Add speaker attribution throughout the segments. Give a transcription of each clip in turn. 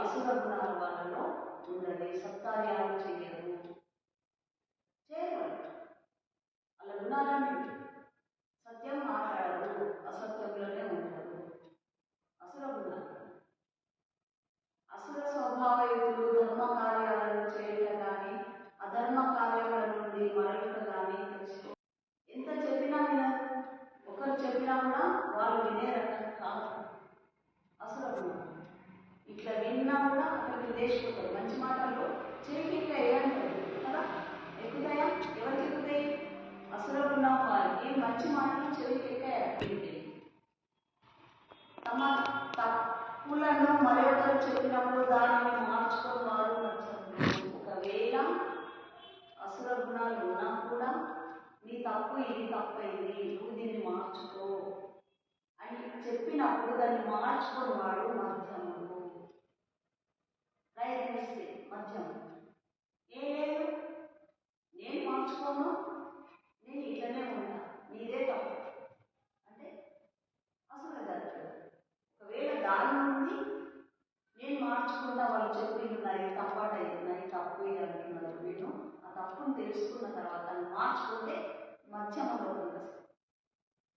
Speaker 1: అసుర గుణాల వాళ్ళలో ఉండదు సత్కార్యాలు చేయరు. చేయరు. వాళ్ళ గుణాలంటే సత్యం మాట్లాడరు అసత్యంలోనే ఉంటారు అసుర గుణాలు అసుర స్వభావయులు ధర్మ కార్యాలను చేయట కానీ అధర్మ కార్యముల నుండి మరొక కానీ తెలుసుకో. ఎంత చెప్పినా వినరు. ఒకరు చెప్పినా కూడా వాళ్ళు వినే రకం కాదు. ఇట్లా విన్నా కూడా అక్కడికి లేచిపోతారు మంచి మాటలు చెవికి ఇట్లా ఏమంటాడు కదా? ఎక్కుతాయా? ఎవరికి ఎక్కుతాయి? అసలు వారికి మంచి మాటలు చెవికి ఎక్కాయి తమ తప్పులను మరొకరు చెప్పినప్పుడు దానిని మార్చుకొని వారు ఒకవేళ అసుర గుణాలు ఉన్నా కూడా నీ తప్పు ఇది తప్పైంది నువ్వు దీన్ని మార్చుకో అని చెప్పినప్పుడు దాన్ని మార్చుకొని వాడు మధ్యముడు ప్రయత్నిస్తే మధ్యం ఏ లేదు నేను మార్చుకోను నేను ఇట్లనే ఉంటా నీదే తప్పు అంటే అసలు జరుగుతుంది ఒకవేళ దాని నుండి నేను మార్చుకుంటా వాళ్ళు చెప్పింది నాది తప్పాట ఇది నాది తప్పు ఇది అంటున్నారు నేను ఆ తప్పును తెలుసుకున్న తర్వాత దాన్ని మార్చుకుంటే మధ్యమలో ఉంటుంది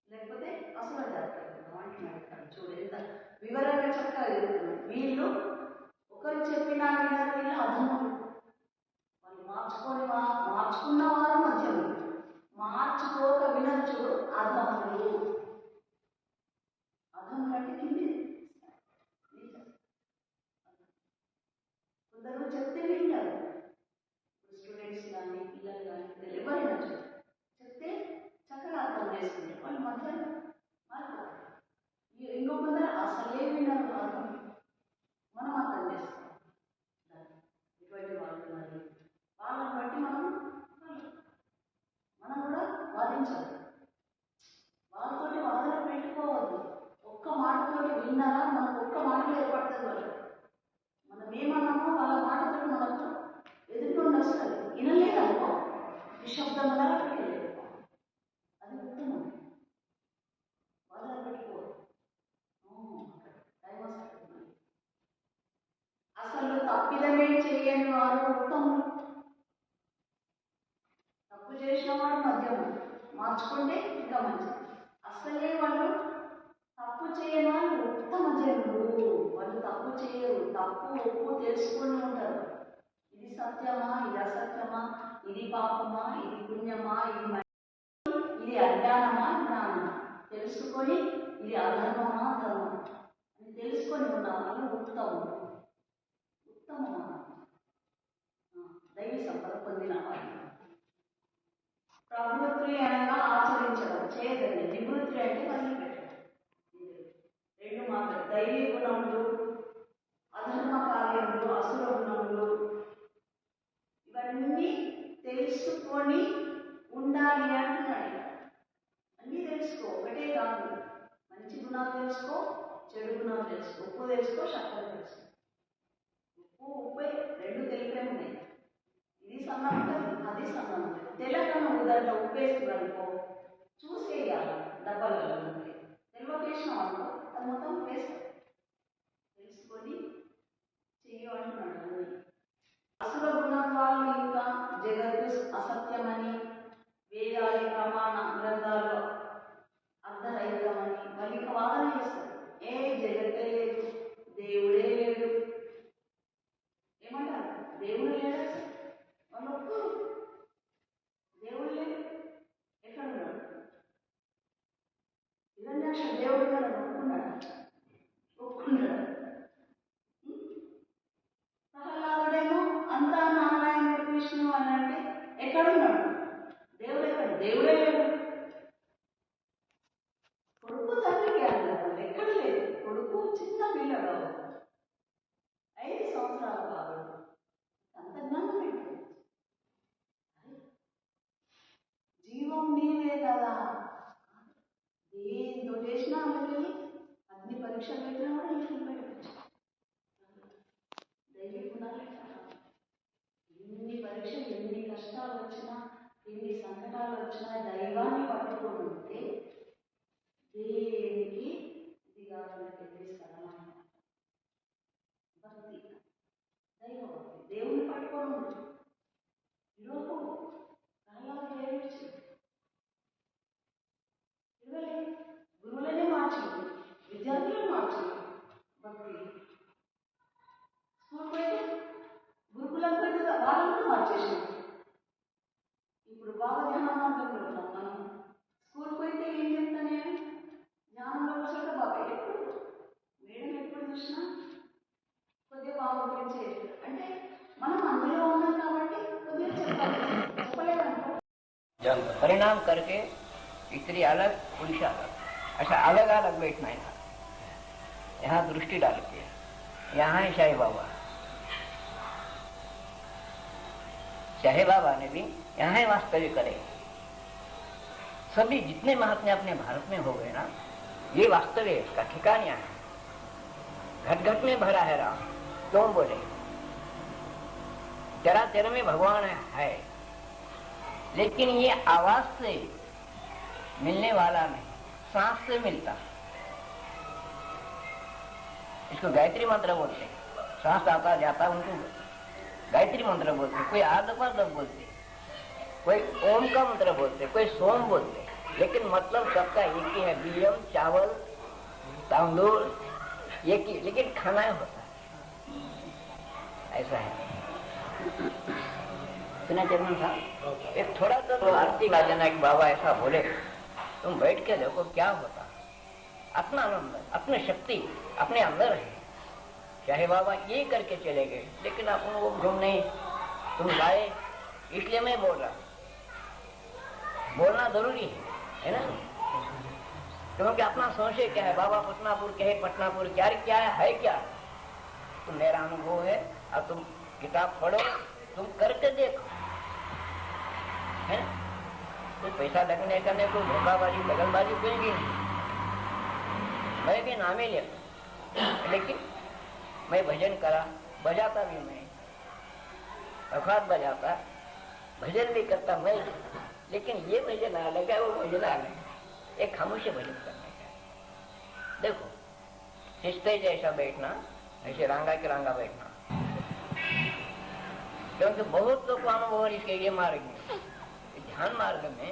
Speaker 1: లేకపోతే అసలు జరుగుతుంది అంటున్నాడు చూడు ఎంత వివరంగా చక్కగా చెప్తున్నాడు వీళ్ళు ఒకరు చెప్పినా వినరు వీళ్ళు అధములు. వాళ్ళు మార్చుకొని వా- మార్చుకున్న వారు మధ్యములు మార్చుకోక వినరు చూడు అధములు కూడా వాదించదు వాళ్ళతోటి వాదన పెట్టుకోవద్దు. ఒక్క మాటతోటి విన్నారా? మనకు ఒక్క మాటలో ఏర్పడుతుంది వాళ్ళు మనం ఏమన్నామో వాళ్ళ మాటతో మనకు ఎదుర్కొని వస్తుంది వినలేదనుకో నిశ్శబ్దం వల్ల పెట్టలేదు అది ఉత్తమం. వాదన పెట్టుకోవద్దు. అసలు తప్పిదమే చేయని వారు ఉత్తములు చేసిన వాడు మద్యము. మార్చుకుంటే ఇంకా మంచిది. అసలే వాళ్ళు తప్పు చేయని వాళ్ళు ఉత్తమ జనులు వాళ్ళు తప్పు చేయరు. తప్పు ఒప్పు తెలుసుకొని ఉంటారు. ఇది సత్యమా? ఇది అసత్యమా? ఇది పాపమా? ఇది పుణ్యమా? ఇది ఇది అజ్ఞానమా? జ్ఞానమా? తెలుసుకొని ఇది అధర్మమా? ధర్మమా? అని తెలుసుకొని ఉన్న వాళ్ళు ఉత్తమమా? దైవ సంపద పొందిన వాళ్ళు. ప్రవృత్తి అనగా ఆచరించడం చేయదండి నివృత్తి అంటే వదిలిపెట్టడం. రెండు మాత్రం దైవీ గుణములు అధర్మ కార్యములు అసుర గుణములు ఇవన్నీ తెలుసుకొని ఉండాలి అంటున్నాడు అన్నీ తెలుసుకో. ఒకటే కాదు. మంచి గుణాలు తెలుసుకో చెడు గుణాలు తెలుసుకో. ఉప్పు తెలుసుకో శక్తులు తెలుసుకో ఉప్పు ఉప్పే రెండు తెలిపే ఉన్నాయి ఇది సన్నం ఉంటుంది అది సన్నం తెలంగాణ ఉదాహరణ ఉప్పేస్తుంది అనుకో చూసేయాలి డబ్బాలలో ఉంటుంది తెలివకేసినాం అనుకో అది మొత్తం వేస్తాం తెలుసుకొని చెయ్యి అంటున్నాడు అన్ని. అసుర వాళ్ళు ఇంకా కదా. దేంతో చేసినా అందుకెళ్ళి అన్ని పరీక్షలు పెట్టినా కూడా ఇంటికి పెట్టచ్చు. దైవీ ఎన్ని పరీక్షలు ఎన్ని కష్టాలు వచ్చినా ఎన్ని సంకటాలు వచ్చినా దైవాన్ని పట్టుకొని ఉంటే దేనికి ఇది కాకుండా తెలియస్తారన్నమాట భక్తి.
Speaker 2: దైవం. परिणाम करके स्त्री अलग पुरुष अलग। अच्छा अलग अलग बैठना है यहाँ दृष्टि डाल के। यहाँ है शाही बाबा। शाही बाबा ने भी यहाँ है वास्तविक करे। सभी जितने महात्मा अपने भारत में हो गए ना, ये वास्तविक है, इसका ठिकान यहाँ है। घट घट में भरा है राम। क्यों बोले? तेरा तेरे में भगवान है। लेकिन ये आवाज़ से मिलने वाला नहीं, सांस से मिलता। इसको गायत्री मंत्र बोलते सांस आता जाता उनको। गायत्री मंत्र बोलते। कोई आर्धपद बोलते कोई ओम का मंत्र बोलते कोई सोम बोलते लेकिन मतलब सबका एक ही है बियम चावल, तांदूल, एक ही। लेकिन खाना होता है। ऐसा है। सुना चरण साहब एक थोड़ा सा तो आरती गा देना कि बाबा ऐसा बोले तुम बैठ के देखो क्या होता अपना आनंद अपनी शक्ति अपने अंदर है। चाहे बाबा ये करके चले गए लेकिन आप उनको घूम नहीं। तुम लाए इसलिए मैं बोल रहा बोलना ज़रूरी है है ना? क्योंकि अपना संशय क्या है बाबा पटनापुर के है पटनापुर क्या क्या है, है क्या? तो मेरा अनुभव है अब तुम किताब पढ़ो तुम करके देखो। है? कोई पैसा लगने का नहीं कोई धोखाबाजी लगनबाजी कोई भी नहीं मैं भी नामे लेता लेकिन मैं भजन करा, बजाता भी मैं। अखात बजाता, भजन भी करता मैं। लेकिन ये भजन अलग है वो भजन अलग है एक खामोश भजन करने का देखो शिस्ते जैसा बैठना, ऐसे रांगा के रांगा बैठना। क्योंकि बहुत लोग को अनुभव है इसके ये मार्ग। धन मार्ग में